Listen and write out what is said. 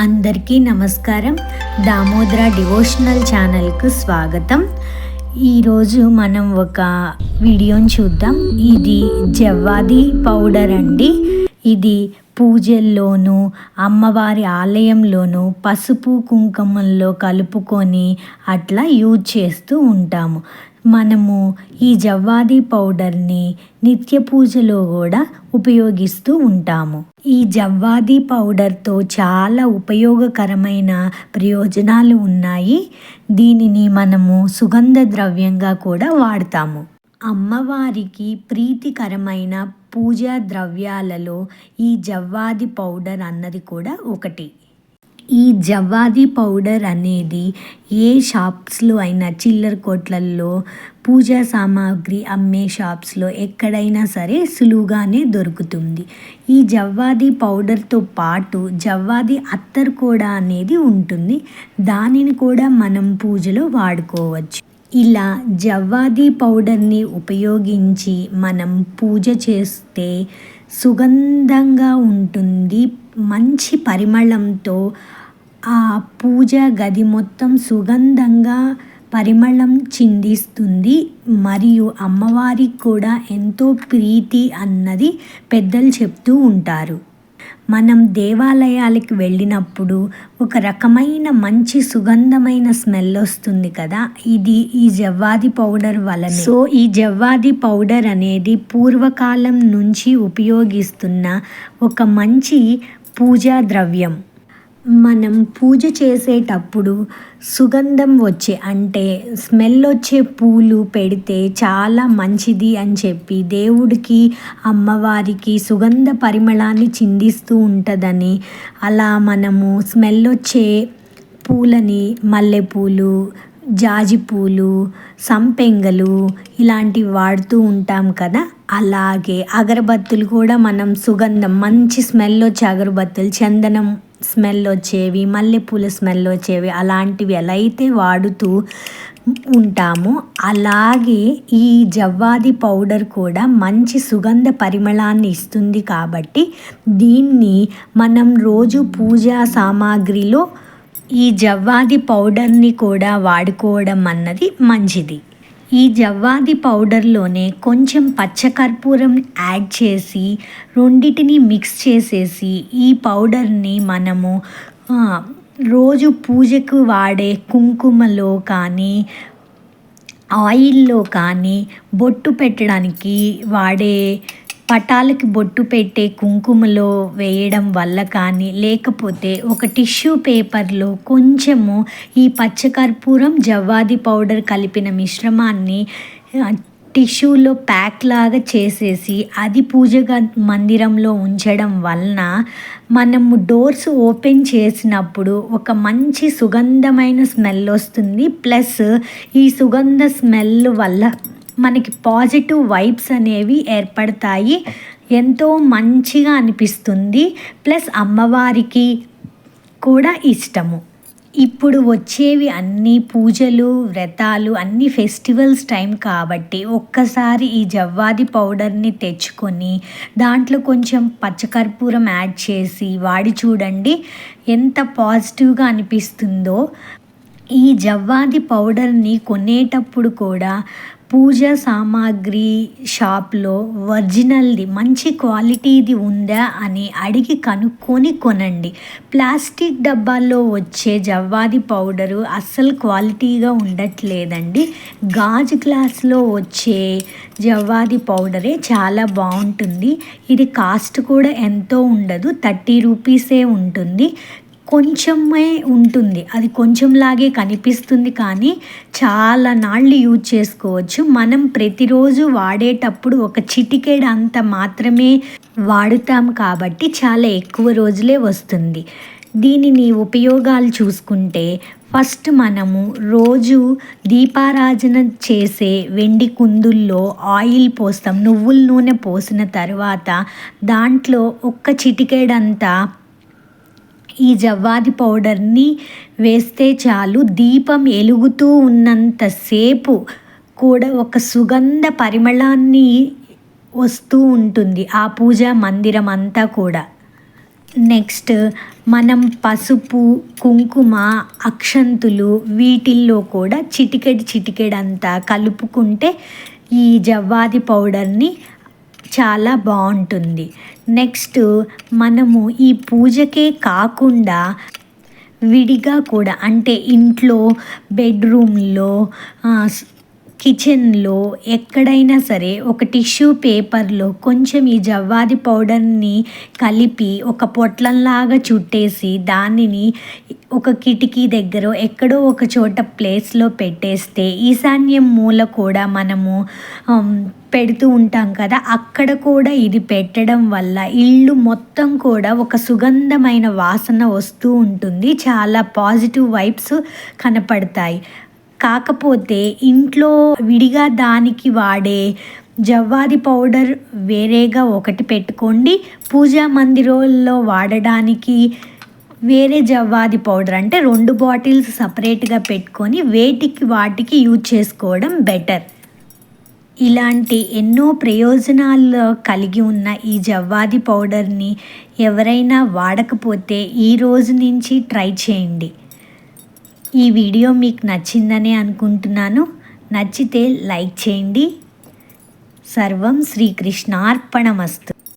అందరికీ నమస్కారం. దామోదర డివోషనల్ ఛానల్కు స్వాగతం. ఈరోజు మనం ఒక వీడియోని చూద్దాం. ఇది జవ్వాది పౌడర్ అండి. ఇది పూజల్లోనూ అమ్మవారి ఆలయంలోనూ పసుపు కుంకుమల్లో కలుపుకొని అట్లా యూజ్ చేస్తూ ఉంటాము. మనము ఈ జవ్వాది పౌడర్ని నిత్య పూజలో కూడా ఉపయోగిస్తూ ఉంటాము. ఈ జవ్వాది పౌడర్తో చాలా ఉపయోగకరమైన ప్రయోజనాలు ఉన్నాయి. దీనిని మనము సుగంధ ద్రవ్యంగా కూడా వాడతాము. అమ్మవారికి ప్రీతికరమైన పూజా ద్రవ్యాలలో ఈ జవ్వాది పౌడర్ అన్నది కూడా ఒకటి. ఈ జవ్వాది పౌడర్ అనేది ఏ షాప్స్లో అయినా చిల్లర కొట్లల్లో పూజా సామాగ్రి అమ్మే షాప్స్లో ఎక్కడైనా సరే సులువుగానే దొరుకుతుంది. ఈ జవ్వాది పౌడర్తో పాటు జవ్వాది అత్తర్ కూడా అనేది ఉంటుంది. దానిని కూడా మనం పూజలో వాడుకోవచ్చు. ఇలా జవ్వాది పౌడర్ని ఉపయోగించి మనం పూజ చేస్తే సుగంధంగా ఉంటుంది మంచి పరిమళంతో ఆ పూజ గది మొత్తం సుగంధంగా పరిమళం చిందిస్తుంది. మరియు అమ్మవారికి కూడా ఎంతో ప్రీతి అన్నది పెద్దలు చెప్తూ ఉంటారు. మనం దేవాలయాలకు వెళ్ళినప్పుడు ఒక రకమైన మంచి సుగంధమైన స్మెల్ వస్తుంది కదా? ఇది ఈ జవ్వాది పౌడర్ వలన. సో ఈ జవ్వాది పౌడర్ అనేది పూర్వకాలం నుంచి ఉపయోగిస్తున్న ఒక మంచి పూజా ద్రవ్యం. మనం పూజ చేసేటప్పుడు సుగంధం వచ్చే అంటే స్మెల్ వచ్చే పూలు పెడితే చాలా మంచిది అని చెప్పి దేవుడికి అమ్మవారికి సుగంధ పరిమళాన్ని చిందిస్తూ ఉంటుందని అలా మనము స్మెల్ వచ్చే పూలని మల్లెపూలు జాజి పూలు సంపెంగలు ఇలాంటివి వాడుతూ ఉంటాం కదా. అలాగే అగరబత్తులు కూడా మనం సుగంధం మంచి స్మెల్ వచ్చే అగరబత్తులు చందనం స్మెల్ వచ్చేవి మల్లెపూల స్మెల్ వచ్చేవి అలాంటివి ఎలా అయితే వాడుతూ ఉంటామో అలాగే ఈ జవ్వాది పౌడర్ కూడా మంచి సుగంధ పరిమళాన్ని ఇస్తుంది కాబట్టి దీన్ని మనం రోజు పూజా సామాగ్రిలో ఈ జవ్వాది పౌడర్ని కూడా వాడుకోవడం అన్నది మంచిది. ఈ జవ్వాది పౌడర్లోనే కొంచెం పచ్చకర్పూరం యాడ్ చేసి రెండిటిని మిక్స్ చేసేసి ఈ పౌడర్ని మనము రోజు పూజకు వాడే కుంకుమలో కానీ ఆయిల్లో కానీ బొట్టు పెట్టడానికి వాడే పటాలకి బొట్టు పెట్టే కుంకుమలో వేయడం వల్ల కానీ లేకపోతే ఒక టిష్యూ పేపర్లో కొంచెము ఈ పచ్చకర్పూరం జవ్వాది పౌడర్ కలిపిన మిశ్రమాన్ని టిష్యూలో ప్యాక్ లాగా చేసేసి అది పూజ మందిరంలో ఉంచడం వలన మనము డోర్స్ ఓపెన్ చేసినప్పుడు ఒక మంచి సుగంధమైన స్మెల్ వస్తుంది. ప్లస్ ఈ సుగంధ స్మెల్ వల్ల మనకి పాజిటివ్ వైబ్స్ అనేవి ఏర్పడతాయి. ఎంతో మంచిగా అనిపిస్తుంది. ప్లస్ అమ్మవారికి కూడా ఇష్టము. ఇప్పుడు వచ్చేవి అన్ని పూజలు వ్రతాలు అన్ని ఫెస్టివల్స్ టైం కాబట్టి ఒక్కసారి ఈ జవ్వాది పౌడర్ని తెచ్చుకొని దాంట్లో కొంచెం పచ్చకర్పూరం యాడ్ చేసి వాడి చూడండి. ఎంత పాజిటివ్గా అనిపిస్తుందో. ఈ జవ్వాది పౌడర్ని కొనేటప్పుడు కూడా పూజ సామాగ్రి షాప్లో ఒరిజినల్ది మంచి క్వాలిటీది ఉందా అని అడిగి కనుక్కొని కొనండి. ప్లాస్టిక్ డబ్బాల్లో వచ్చే జవ్వాది పౌడరు అస్సలు క్వాలిటీగా ఉండట్లేదండి. గాజు గ్లాస్లో వచ్చే జవ్వాది పౌడరే చాలా బాగుంటుంది. ఇది కాస్ట్ కూడా ఎంతో ఉండదు థర్టీ రూపీసే ఉంటుంది. కొంచెమే ఉంటుంది. అది కొంచెంలాగే కనిపిస్తుంది కానీ చాలా నాళ్ళు యూజ్ చేసుకోవచ్చు. మనం ప్రతిరోజు వాడేటప్పుడు ఒక చిటికెడ్ అంత మాత్రమే వాడుతాం కాబట్టి చాలా ఎక్కువ రోజులే వస్తుంది. దీనిని ఉపయోగాలు చూసుకుంటే ఫస్ట్ మనము రోజు దీపారాజన చేసే వెండి కుందుల్లో ఆయిల్ పోస్తాం. నువ్వుల నూనె పోసిన తర్వాత దాంట్లో ఒక్క చిటికెడంతా ఈ జవ్వాది పౌడర్ని వేస్తే చాలు. దీపం ఎలుగుతూ ఉన్నంతసేపు కూడా ఒక సుగంధ పరిమళాన్ని వస్తూ ఉంటుంది ఆ పూజా మందిరం అంతా కూడా. నెక్స్ట్ మనం పసుపు కుంకుమ అక్షంతులు వీటిల్లో కూడా చిటికెడు చిటికెడంతా కలుపుకుంటే ఈ జవ్వాది పౌడర్ని చాలా బాగుంటుంది. నెక్స్ట్ మనము ఈ పూజకే కాకుండా విడిగా కూడా అంటే ఇంట్లో బెడ్రూమ్లో కిచెన్లో ఎక్కడైనా సరే ఒక టిష్యూ పేపర్లో కొంచెం ఈ జవ్వాది పౌడర్ని కలిపి ఒక పొట్లంలాగా చుట్టేసి దానిని ఒక కిటికీ దగ్గర ఎక్కడో ఒక చోట ప్లేస్లో పెట్టేస్తే ఈశాన్యం మూల కూడా మనము పెడుతూ ఉంటాం కదా. అక్కడ కూడా ఇది పెట్టడం వల్ల ఇల్లు మొత్తం కూడా ఒక సుగంధమైన వాసన వస్తూ ఉంటుంది. చాలా పాజిటివ్ వైబ్స్ కనపడతాయి. కాకపోతే ఇంట్లో విడిగా దానికి వాడే జవ్వాది పౌడర్ వేరేగా ఒకటి పెట్టుకోండి. పూజా మందిరంలో వాడడానికి వేరే జవ్వాది పౌడర్ అంటే రెండు బాటిల్స్ సపరేట్గా పెట్టుకొని వేటికి వాటికి యూజ్ చేసుకోవడం బెటర్. ఇలాంటి ఎన్నో ప్రయోజనాలు కలిగి ఉన్న ఈ జవ్వాది పౌడర్ని ఎవరైనా వాడకపోతే ఈ రోజు నుంచి ట్రై చేయండి. ఈ వీడియో మీకు నచ్చిందని అనుకుంటున్నాను. నచ్చితే లైక్ చేయండి. సర్వం శ్రీకృష్ణార్పణమస్తు